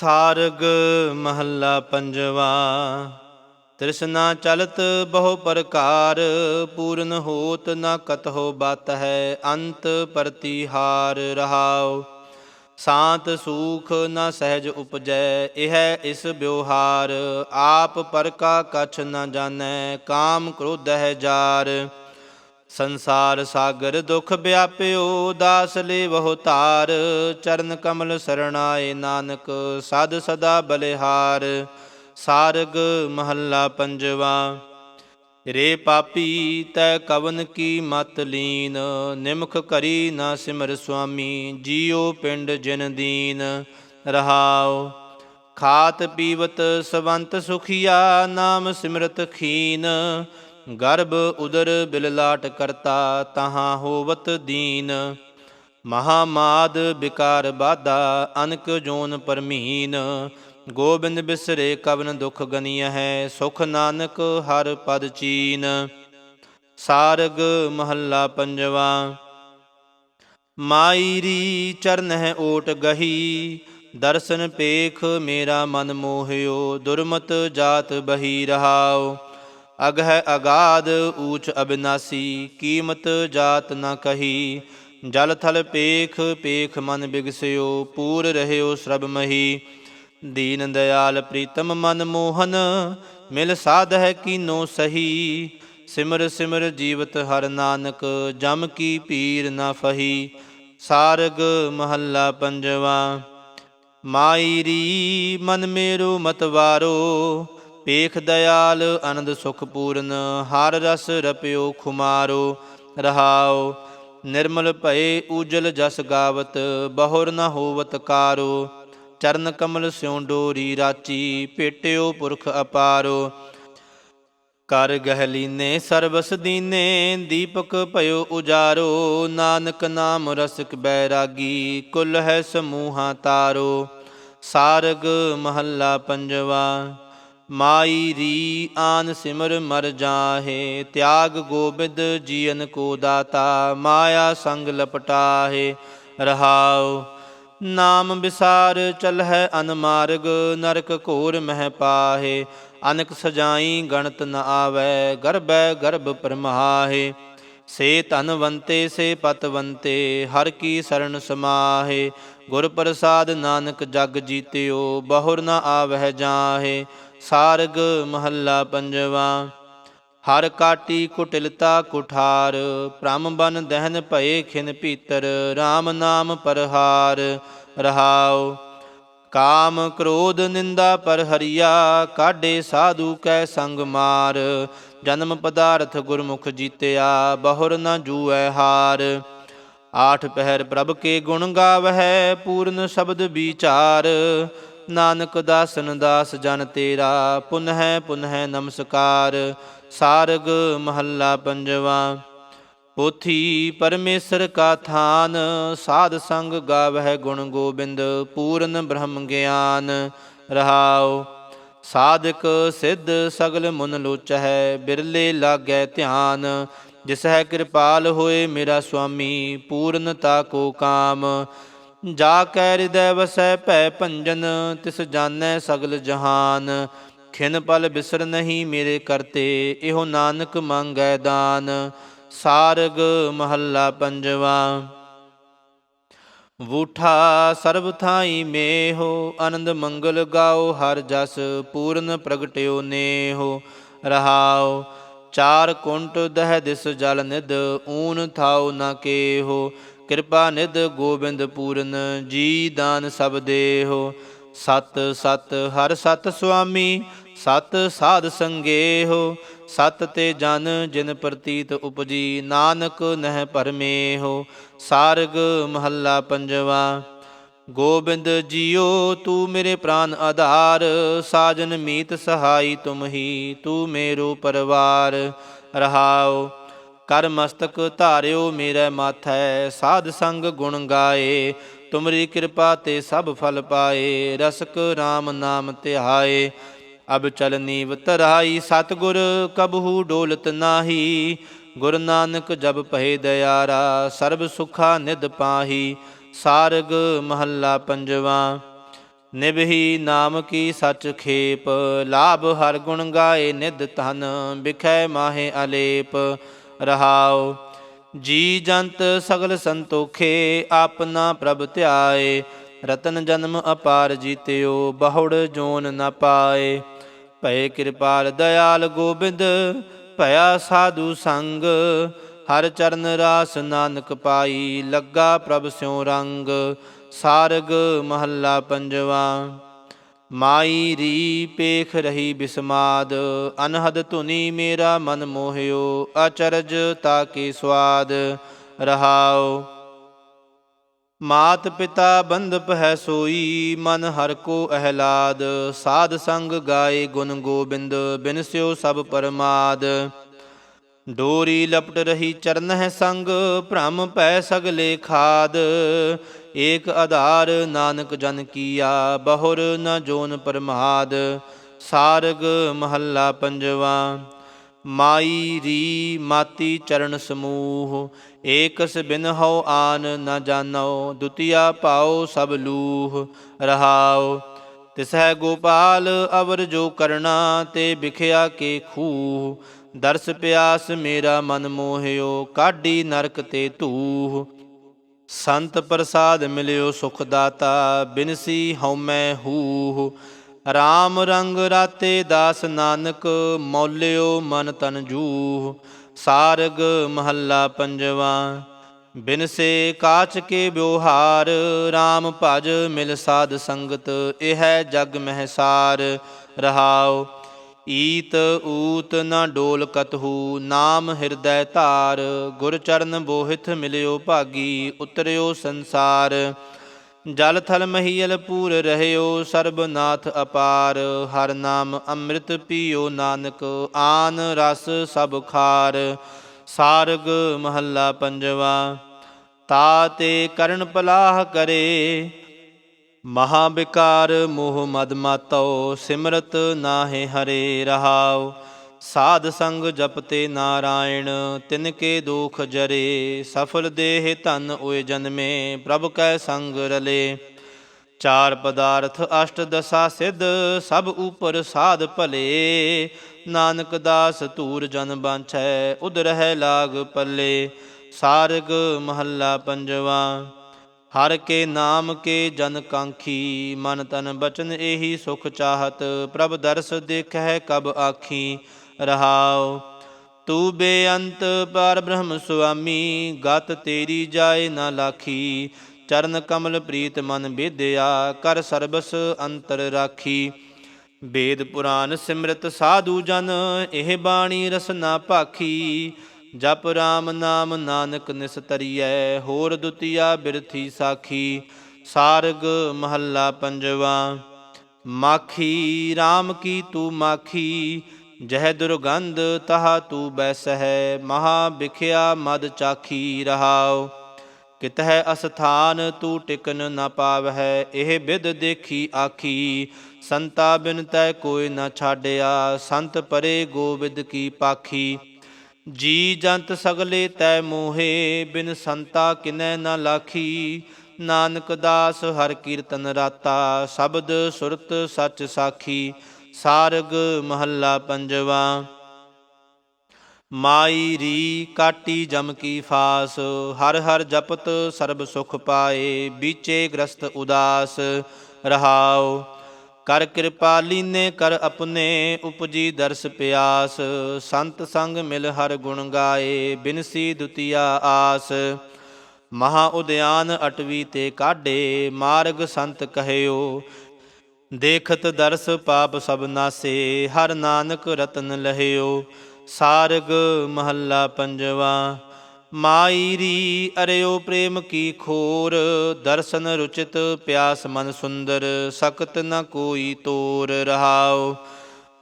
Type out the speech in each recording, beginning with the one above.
ਸਾਰਗ ਮਹੱਲਾ ਪੰਜਵਾ। ਤ੍ਰਿਸ਼ਨਾ ਚਲਤ ਬਹੁ ਪ੍ਰਕਾਰ, ਪੂਰਨ ਹੋਤ ਨ ਕਤਹੁ ਬਤ ਹੈ ਅੰਤ ਪ੍ਰਤੀਹਾਰ ਰਹਾਉ। ਸਾਤ ਸੂਖ ਨ ਸਹਿਜ ਉਪਜੈ, ਇਹ ਇਸ ਬਿਵਹਾਰ ਆਪ ਪਰ ਕਾ ਕਛ ਨ ਜਾਣੈ, ਕਾਮ ਕ੍ਰੋਧ ਹੈ ਜਾਰ। ਸੰਸਾਰ ਸਾਗਰ ਦੁਖ ਵਿਆਪਿਓ, ਦਾਸ ਲੇਵਹੁ ਤਾਰ। ਚਰਨ ਕਮਲ ਸਰਣਾਏ ਨਾਨਕ, ਸਦ ਸਦਾ ਬਲਿਹਾਰ। ਸਾਰਗ ਮਹੱਲਾ ਪੰਜਵਾ, ਰੇ ਪਾਪੀ, ਤੈ ਕਵਨ ਕੀ ਮਤ ਲੀਨ? ਨਿਮਖ ਕਰੀ ਨਾ ਸਿਮਰ ਸੁਆਮੀ, ਜੀਉ ਪਿੰਡ ਜਿਨ ਦੀਨ। ਰਹਾਉ, ਖਾਤ ਪੀਵਤ ਸਵੰਤ ਸੁਖੀਆ, ਨਾਮ ਸਿਮਰਤ ਖੀਨ। ਗਰਭ ਉਦਰ ਬਿਲਲਾਟ ਕਰਤਾ, ਤਹਾਂ ਹੋਵਤ ਦੀਨ। ਮਹਾਮਾਦ ਵਿਕਾਰ ਬਾਧਾ ਅਨਕ ਜੋਨ ਪਰਮੀਨ। ਗੋਬਿੰਦ ਬਿਸਰੇ ਕਵਨ ਦੁਖ ਗਨੀਅ ਹੈ ਸੁਖ ਨਾਨਕ ਹਰ ਪਦ ਚੀਨ। ਸਾਰਗ ਮਹੱਲਾ ਪੰਜਵਾ। ਮਾਈਰੀ ਚਰਨ ਹੈ ਓਟ ਗਹੀ, ਦਰਸ਼ਨ ਪੇਖ ਮੇਰਾ ਮਨ ਮੋਹਿਓ, ਦੁਰਮਤ ਜਾਤ ਬਹੀ ਰਹਾਓ ਅਗ ਹੈ ਅਗਾਧ ਊਚ ਅਬਿਨਾਸੀ, ਕੀਮਤ ਜਾਤ ਨਾ ਕਹੀ। ਜਲ ਥਲ ਪੇਖ ਪੇਖ ਮਨ ਬਿਗਸਿਓ, ਪੂਰ ਰਹਿਓ ਸਰਬ ਮਹੀ। ਦੀਨ ਦਿਆਲ ਪ੍ਰੀਤਮ ਮਨ ਮੋਹਨ, ਮਿਲ ਸਾਧ ਹੈ ਕੀਨੋ ਸਹੀ। ਸਿਮਰ ਸਿਮਰ ਜੀਵਤ ਹਰ ਨਾਨਕ, ਜਮ ਕੀ ਪੀਰ ਨਾ ਫਹੀ। ਸਾਰਗ ਮਹੱਲਾ ਪੰਜਵਾ ਮਾਈਰੀ ਮਨ ਮੇਰੋ ਮਤਵਾਰੋ ਪੇਖ ਦਿਆਲ ਆਨੰਦ ਸੁਖ ਪੂਰਨ, ਹਰ ਰਸ ਰਪਿਓ, ਖੁਮਾਰੋ ਰਹਾਉ ਨਿਰਮਲ ਭਏ ਊਜਲ ਜਸ ਗਾਵਤ, ਬਹੁਰ ਨ ਹੋਵਤ ਕਾਰੋ। ਚਰਨ ਕਮਲ ਸਿਉ ਡੋਰੀ ਰਾਚੀ, ਪੇਟਿਓ ਪੁਰਖ ਅਪਾਰੋ। ਕਰ ਗਹਿਲੀਨੇ ਸਰਬਸ ਦੀਨੇ, ਦੀਪਕ ਭਇਓ ਉਜਾਰੋ। ਨਾਨਕ ਨਾਮ ਰਸਿਕ ਬੈਰਾਗੀ, ਕੁਲ ਹੈ ਸਮੂਹਾ ਤਾਰੋ। ਸਾਰਗ ਮਹੱਲਾ ਪੰਜਵਾ। ਮਾਈ ਰੀ ਆਨ ਸਿਮਰ ਮਰ ਜਾਹੇ, ਤਿਆਗ ਗੋਬਿੰਦ ਜੀਵਨ ਕੋ ਦਾਤਾ, ਮਾਇਆ ਸੰਗ ਲਪਟਾਹੇ, ਰਹਾਉ। ਨਾਮ ਵਿਸਾਰ ਚਲ ਹੈ ਅਨਮਾਰਗ ਨਰਕ ਘੋਰ ਮਹਿ ਪਾਹੇ, ਅਨਕ ਸਜਾਈ ਗਣਤ ਨ ਆਵੈ, ਗਰਬੈ ਗਰਭ ਪਰਮਾਹੇ। ਸੇ ਧਨਵੰਤੇ ਸੇ ਪਤਵੰਤੇ ਹਰ ਕੀ ਸਰਣ ਸਮਾਹੇ। ਗੁਰ ਪ੍ਰਸਾਦ ਨਾਨਕ ਜਗ ਜੀਤਿਓ, ਬਹੁਰ ਨ ਆਵਹਿ ਜਾਹੇ। ਸਾਰਗ ਮਹੱਲਾ ਪੰਜਵਾ। ਹਰ ਕਾਟੀ ਕੁਟਿਲਤਾ ਕੁਠਾਰ, ਭ੍ਰਮ ਬਨ ਦਹਨ ਭਏ ਖਿਨ ਭੀਤਰ RAM ਨਾਮ ਪਰਹਾਰ, ਰਹਾਉ। ਕਾਮ ਕ੍ਰੋਧ ਨਿੰਦਾ ਪਰ ਹਰੀਆ, ਕਾਢੇ ਸਾਧੂ ਕੈ ਸੰਗ ਮਾਰ। ਜਨਮ ਪਦਾਰਥ ਗੁਰਮੁਖ ਜੀਤਿਆ, ਬਹੁਰ ਨ ਜੂਐ ਹਾਰ। ਆਠ ਪਹਿਰ ਪ੍ਰਭ ਕੇ ਗੁਣ ਗਾਵਹਿ, ਪੂਰਨ ਸ਼ਬਦ ਵਿਚਾਰ। ਨਾਨਕ ਦਾਸਨ ਦਾਸ ਜਨ ਤੇਰਾ, ਪੁਨਹਿ ਪੁਨਹਿ ਨਮਸਕਾਰ, ਸਾਰਗ ਮਹੱਲਾ ਪੰਜਵਾ। ਪੋਥੀ ਪਰਮੇਸ਼ਰ ਕਾ ਥਾਨ, ਸਾਧ ਸੰਗ ਗਾਵਹਿ ਗੁਣ ਗੋਬਿੰਦ, ਪੂਰਨ ਬ੍ਰਹਮ ਗਿਆਨ ਰਹਾਉ। ਸਾਧਕ ਸਿੱਧ ਸਗਲ ਮਨ ਲੋਚਹਿ, ਬਿਰਲੇ ਲਾਗੈ ਧਿਆਨ ਜਿਸ ਹੈ ਕਿਰਪਾਲ ਹੋਏ ਮੇਰਾ ਸੁਆਮੀ, ਪੂਰਨਤਾ ਕੋ ਕਾਮ। ਜਾ ਕੈ ਹਿਰਦੈ ਵਸੈ ਭੈ ਭੰਜਨ, ਤਿਸ ਜਾਣੈ ਸਗਲ ਜਹਾਨ। ਖਿਨ ਪਲ ਬਿਸਰ ਨਹੀਂ ਮੇਰੇ ਕਰਤੇ, ਇਹੋ ਨਾਨਕ ਮੰਗੈ ਦਾਨ। ਸਾਰਗ ਮਹੱਲਾ ਪੰਜਵਾ। ਵੂਠਾ ਸਰਬ ਥਾਈ ਮੇਹੋ, ਆਨੰਦ ਮੰਗਲ ਗਾਓ ਹਰ ਜਸ, ਪੂਰਨ ਪ੍ਰਗਟਿਓ ਨੇਹੋ। ਰਹਾਓ, ਚਾਰ ਕੁੰਟ ਦਹਿ ਦਿਸ ਜਲ ਨਿਦ ਊਨ ਥਾਉ ਨ ਕੇਹੋ। ਕਿਰਪਾ ਨਿਧ ਗੋਬਿੰਦ ਪੂਰਨ, ਜੀ ਦਾਨ ਸਭ ਦੇਹੋ। ਸਤ ਸਤ ਹਰ ਸਤ ਸੁਆਮੀ, ਸਤ ਸਾਧ ਸੰਗੇਹੋ। ਸਤ ਤੇ ਜਨ ਜਿਨ ਪ੍ਰਤੀਤ ਉਪਜੀ, ਨਾਨਕ ਨਹਿ ਪਰਮੇਹੋ। ਸਾਰਗ ਮਹੱਲਾ ਪੰਜਵਾ, ਗੋਬਿੰਦ ਜੀਓ, ਤੂੰ ਮੇਰੇ ਪ੍ਰਾਨ ਆਧਾਰ। ਸਾਜਨ ਮੀਤ ਸਹਾਈ ਤੁਮ ਹੀ, ਤੂੰ ਮੇਰੋ ਪਰਵਾਰ। ਰਹਾਓ ਕਰ ਮਸਤਕ ਧਾਰਿਓ ਮੇਰੇ ਮਾਥੈ, ਸਾਧ ਸੰਗ ਗੁਣ ਗਾਏ। ਤੁਮਰੀ ਕਿਰਪਾ ਤੇ ਸਭ ਫਲ ਪਾਏ, ਰਸਕ RAM ਨਾਮ ਤਿਹਾਏ। ਅਬ ਚਲਨੀ ਵਤਰਾਈ ਸਤਗੁਰ ਕਬਹੂ ਡੋਲਤ ਨਾਹੀ। ਗੁਰ ਨਾਨਕ ਜਬ ਪਹਿ ਦਿਆਰਾ ਸਰਬ ਸੁਖਾ ਨਿਦ ਪਾਹੀ। ਸਾਰਗ ਮਹੱਲਾ ਪੰਜਵਾ, ਨਿਭਹੀ ਨਾਮ ਕੀ ਸਚ ਖੇਪ। ਲਾਭ ਹਰ ਗੁਣ ਗਾਏ ਨਿਦ ਤਨ ਬਿਖੈ ਮਾਹੇ ਅਲੇਪ। ਰਹਾਉ। ਜੀ ਜੰਤ ਸਗਲ ਸੰਤੋਖੇ ਆਪਨਾ ਪ੍ਰਭ ਧਿਆਏ। ਰਤਨ ਜਨਮ ਅਪਾਰ ਜੀਤਿਓ, ਬਹੁੜ ਜੋਨ ਨ ਪਾਏ। ਭਏ ਕਿਰਪਾਲ ਦਇਆਲ ਗੋਬਿੰਦ, ਭਇਆ ਸਾਧੂ ਸੰਗ। ਹਰ ਚਰਨ ਰਾਸ ਨਾਨਕ ਪਾਈ, ਲੱਗਾ ਪ੍ਰਭ ਸਿਉ ਰੰਗ। ਸਾਰਗ ਮਹੱਲਾ ਪੰਜਵਾ। ਮਾਈ ਰੀ ਪੇਖ ਰਹੀ ਬਿਸਮਾਦ, ਅਨਹਦ ਧੁਨੀ ਮੇਰਾ ਮਨ ਮੋਹਿਓ, ਅਚਰਜ ਤਾਕੇ ਸਵਾਦ ਰਹਾਉ ਮਾਤ ਪਿਤਾ ਬੰਧਪ ਹੈ ਸੋਈ, ਮਨ ਹਰ ਕੋ ਅਹਲਾਦ, ਸਾਧ ਸੰਗ ਗਾਏ ਗੁਣ ਗੋਬਿੰਦ ਬਿਨਸਿਓ ਸਭ ਪਰਮਾਦ। ਡੋਰੀ ਲਪਟ ਰਹੀ ਚਰਨ ਹੈ ਸੰਗ, ਭ੍ਰਮ ਪੈ ਸਗਲੇ ਖਾਦ ਏਕ ਆਧਾਰ ਨਾਨਕ ਜਨ ਕੀਆ, ਬਹੁਰ ਨ ਜੋਨ ਪਰਮਾਦ, ਸਾਰਗ ਮਹੱਲਾ ਪੰਜਵਾ। ਮਾਈ ਰੀ ਮਾਤੀ ਚਰਨ ਸਮੂਹ, ਏਕਸ ਬਿਨ ਹਉ ਆਨ ਨ ਜਾਣੋ, ਦੁਤੀਆ ਪਾਉ ਸਭ ਲੂਹ, ਰਹਾਉ। ਤਿਸਹਿ ਗੋਪਾਲ ਅਵਰ ਜੋ ਕਰਣਾ, ਤੇ ਵਿਖਿਆ ਕੇ ਖੂਹ। ਦਰਸ ਪਿਆਸ ਮੇਰਾ ਮਨ ਮੋਹਿਓ, ਕਾਢੀ ਨਰਕ ਤੇ ਧੂਹ। ਸੰਤ ਪ੍ਰਸਾਦ ਮਿਲਿਓ ਸੁਖ ਦਾਤਾ ਬਿਨਸੀ ਹਉਮੈ ਹੂਹ। ਰਾਮ ਰੰਗ ਰਾਤੇ ਦਾਸ ਨਾਨਕ, ਮੌਲਿਓ ਮਨ ਤਨ ਜੂਹ। ਸਾਰਗ ਮਹੱਲਾ ਪੰਜਵਾ, ਬਿਨਸੇ ਕਾਚ ਕੇ ਬਿਵਹਾਰ RAM ਭਜ ਮਿਲ ਸਾਧ ਸੰਗਤ, ਇਹ ਜਗ ਮਹਿਸਾਰ। ਰਹਾਉ ਈਤ ਊਤ ਨਾ ਡੋਲ ਕਤਹੂ, ਨਾਮ ਹਿਰਦੈ ਧਾਰ, ਗੁਰ ਚਰਨ ਬੋਹਿਥ ਮਿਲਿਓ ਭਾਗੀ, ਉਤਰਿਓ ਸੰਸਾਰ। ਜਲ ਥਲ ਮਹੀਲ ਪੂਰ ਰਹਿਓ ਸਰਬਨਾਥ ਅਪਾਰ। ਹਰ ਨਾਮ ਅੰਮ੍ਰਿਤ ਪੀਓ ਨਾਨਕ, ਆਨ ਰਸ ਸਭ ਖਾਰ। ਸਾਰਗ ਮਹੱਲਾ ਪੰਜਵਾ, ਤਾ ਤੇ ਕਰਨ ਪਲਾਹ ਕਰੇ ਮਹਾ ਬਿਕਾਰ ਮੋਹ ਮਦ ਮਾਤੋ ਸਿਮਰਤ ਨਾਹਿ ਹਰੇ ਰਹਾਉ। ਸਾਧ ਸੰਗ ਜਪਤੇ ਨਾਰਾਇਣ, ਤਿਨ ਕੇ ਦੁਖ ਜਰੇ। ਸਫਲ ਦੇਹ ਧਨ ਓਏ ਜਨਮੇ, ਪ੍ਰਭ ਕੈ ਸੰਗ ਰਲੇ। ਚਾਰ ਪਦਾਰਥ ਅਸ਼ਟ ਦਸਾ ਸਿੱਧ, ਸਭ ਉਪਰ ਸਾਧ ਭਲੇ। ਨਾਨਕ ਦਾਸ ਧੂਰ ਜਨ ਬਾਂਛੈ ਉਦ ਰਹਿ ਲਾਗ ਪੱਲੇ। ਸਾਰਗ ਮਹੱਲਾ ਪੰਜਵਾ। ਹਰ ਕੇ ਨਾਮ ਕੇ ਜਨ ਕਾਂਖੀ, ਮਨ ਤਨ ਬਚਨ ਇਹੀ ਸੁਖ ਚਾਹਤ, ਪ੍ਰਭ ਦਰਸ ਦੇਖੈ ਕਬ ਆਖੀ, ਰਹਾਉ। ਤੂੰ ਬੇਅੰਤ ਪਰ ਬ੍ਰਹਮ ਸੁਆਮੀ, ਗਤ ਤੇਰੀ ਜਾਏ ਨਾ ਲਾਖੀ। ਚਰਨ ਕਮਲ ਪ੍ਰੀਤ ਮਨ ਬੇਦਿਆ, ਕਰ ਸਰਬਸ ਅੰਤਰ ਰਾਖੀ। ਵੇਦ ਪੁਰਾਨ ਸਿਮਰਤ ਸਾਧੂ ਜਨ, ਇਹ ਬਾਣੀ ਰਸਨਾ ਭਾਖੀ ਜਪ ਰਾਮ ਨਾਮ ਨਾਨਕ ਨਿਸਤਰੀਐ ਹੋਰ ਦੁਤੀਆ ਬਿਰਥੀ ਸਾਖੀ, ਸਾਰਗ ਮਹੱਲਾ ਪੰਜਵਾ। ਮਾਖੀ RAM ਕੀ ਤੂ ਮਾਖੀ, ਜਹ ਦੁਰਗੰਧ ਤਹਾ ਤੂ ਬੈਸਹਿ, ਮਹਾ ਵਿਖਿਆ ਮਦ ਚਾਖੀ ਰਹਾਉ। ਕਿਤਹਿ ਅਸਥਾਨ ਤੂ ਟਿਕਨ ਨ ਪਾਵਹਿ, ਇਹ ਵਿਦ ਦੇਖੀ ਆਖੀ, ਸੰਤਾ ਬਿਨ ਤੈ ਕੋਈ ਨ ਛਾਡਿਆ, ਸੰਤ ਪਰੇ ਗੋਬਿੰਦ ਕੀ ਪਾਖੀ। ਜੀ ਜੰਤ ਸਗਲੇ ਤੈ ਮੋਹੇ, ਬਿਨ ਸੰਤਾ ਕਿਨੈ ਨਾ ਲਾਖੀ। ਨਾਨਕ ਦਾਸ ਹਰ ਕੀਰਤਨ ਰਾਤਾ, ਸ਼ਬਦ ਸੁਰਤ ਸੱਚ ਸਾਖੀ। ਸਾਰਗ ਮਹੱਲਾ ਪੰਜਵਾ। ਮਾਈ ਰੀ ਕਾਟੀ ਜਮ ਕੀ ਫਾਸ, ਹਰ ਹਰ ਜਪਤ ਸਰਬ ਸੁਖ ਪਾਏ, ਬੀਚੇ ਗ੍ਰਸਤ ਉਦਾਸ। ਰਹਾਉ ਕਰ ਕਿਰਪਾਲੀ ਨੇ ਕਰ ਆਪਣੇ ਉਪਜੀ ਦਰਸ ਪਿਆਸ। ਸੰਤ ਸੰਗ ਮਿਲ ਹਰ ਗੁਣ ਗਾਏ ਬਿਨਸੀ ਦੁਤੀਆ ਆਸ। ਮਹਾ ਉਦਿਆਨ ਅਟਵੀ ਤੇ ਕਾਢੇ, ਮਾਰਗ ਸੰਤ ਕਹਿਓ। ਦੇਖਤ ਦਰਸ ਪਾਪ ਸਭ ਨਾਸੇ, ਹਰ ਨਾਨਕ ਰਤਨ ਲਹਿਓ। ਸਾਰਗ ਮਹੱਲਾ ਪੰਜਵਾ ਮਾਈ ਰੀ ਅਰਿਓ ਪ੍ਰੇਮ ਕੀ ਖੋਰ, ਦਰਸ਼ਨ ਰੁਚਿਤ ਪਿਆਸ ਮਨ ਸੁੰਦਰ ਸਕਤ ਨ ਕੋਈ ਤੋਰ ਰਹਾਉ।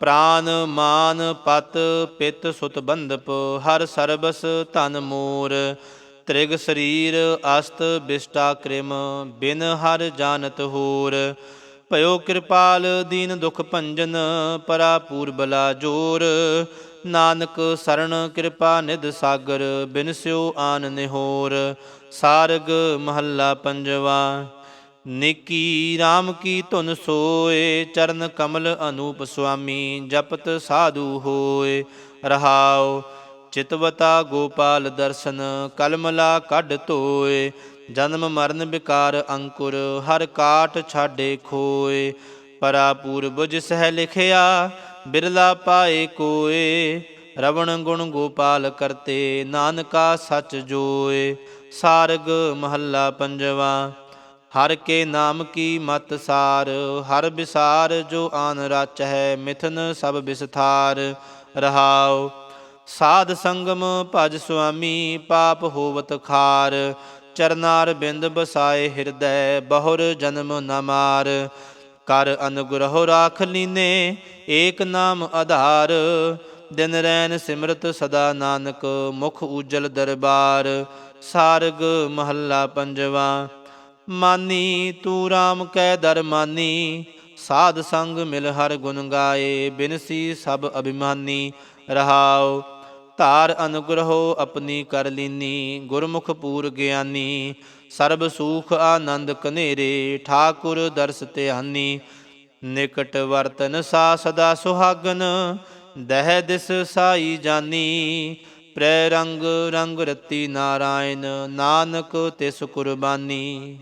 ਪ੍ਰਾਨ ਮਾਨ ਪਤ ਪਿਤ ਸੁਤ ਬੰਧਪ, ਹਰ ਸਰਬਸ ਧਨ ਮੋਰ। ਤ੍ਰਿਗ ਸਰੀਰ ਅਸਤ ਬਿਸ਼ਟਾ ਕ੍ਰਿਮ, ਬਿਨ ਹਰ ਜਾਣਤ ਹੋਰ। ਭਇਓ ਕਿਰਪਾਲ ਦੀਨ ਦੁਖ ਭੰਜਨ, ਪਰਾ ਪੂਰਬਲਾ ਜੋਰ। ਨਾਨਕ ਸਰਣ ਕਿਰਪਾ ਨਿਧ ਸਾਗਰ ਬਿਨਸਿਓ ਆਨ ਨਿਹੋਰ, ਸਾਰਗ ਮਹੱਲਾ ਪੰਜਵਾ। ਨੇਕੀ RAM ਕੀ ਧੁਨ ਸੋਏ, ਚਰਨ ਕਮਲ ਅਨੂਪ ਸੁਆਮੀ, ਜਪਤ ਸਾਧੂ ਹੋਏ। ਰਹਾਉ, ਚਿਤਵਤਾ ਗੋਪਾਲ ਦਰਸ਼ਨ, ਕਲਮਲਾ ਕੱਢ ਧੋਏ। ਜਨਮ ਮਰਨ ਵਿਕਾਰ ਅੰਕੁਰ, ਹਰ ਕਾਟ ਛਾਡੇ ਖੋਏ। ਪਰਾ ਪੂਰਬੁਜ ਸਹਿ ਲਿਖਿਆ ਬਿਰਲਾ ਪਾਏ ਕੋਏ, ਰਵਣ ਗੁਣ ਗੋਪਾਲ ਕਰਤੇ, ਨਾਨਕਾ ਸਚ ਜੋਏ। ਸਾਰਗ ਮਹੱਲਾ ਪੰਜਵਾ, ਹਰ ਕੇ ਨਾਮ ਕੀ ਮਤ ਸਾਰ, ਹਰ ਵਿਸਾਰ ਜੋ ਆਨ ਰਚ ਹੈ, ਮਿਥਨ ਸਭ ਵਿਸਥਾਰ ਰਹਾਉ, ਸਾਧ ਸੰਗਮ ਭਜ ਸੁਆਮੀ, ਪਾਪ ਹੋਵਤ ਖਾਰ। ਚਰਨਾਰ ਬਿੰਦ ਬਸਾਏ ਹਿਰਦੈ, ਬਹੁਰ ਜਨਮ ਨ ਮਾਰ। ਕਰ ਅਨੁਗ੍ਰਹ ਰਾਖ ਲੀਨੇ ਏਕ ਨਾਮ ਆਧਾਰ, ਦਿਨ ਰੈਨ ਸਿਮਰਤ ਸਦਾ ਨਾਨਕ, ਮੁਖ ਉਜਲ ਦਰਬਾਰ, ਸਾਰਗ ਮਹੱਲਾ ਪੰਜਵਾ। ਮਾਨੀ, ਤੂੰ RAM ਕੈ ਦਰ ਮਾਨੀ, ਸਾਧ ਸੰਗ ਮਿਲ ਹਰ ਗੁਣ ਗਾਏ ਬਿਨਸੀ ਸਭ ਅਭਿਮਾਨੀ। ਰਹਾਉ, ਧਾਰ ਅਨੁਗ੍ਰਹੋ ਆਪਣੀ ਕਰ ਲੀਨੀ, ਗੁਰਮੁਖ ਪੂਰ ਗਿਆਨੀ। ਸਰਬ ਸੂਖ ਆਨੰਦ ਕਨੇਰੇ ਠਾਕੁਰ ਦਰਸ ਧਿਆਨੀ। ਨਿਕਟ ਵਰਤਨ ਸਾ ਸਦਾ ਸੁਹਾਗਨ, ਦਹਿ ਦਿਸ ਸਾਈ ਜਾਨੀ। ਪ੍ਰੈ ਰੰਗ ਰੰਗ ਰਤੀ ਨਾਰਾਇਣ, ਨਾਨਕ ਤਿਸ ਕੁਰਬਾਨੀ।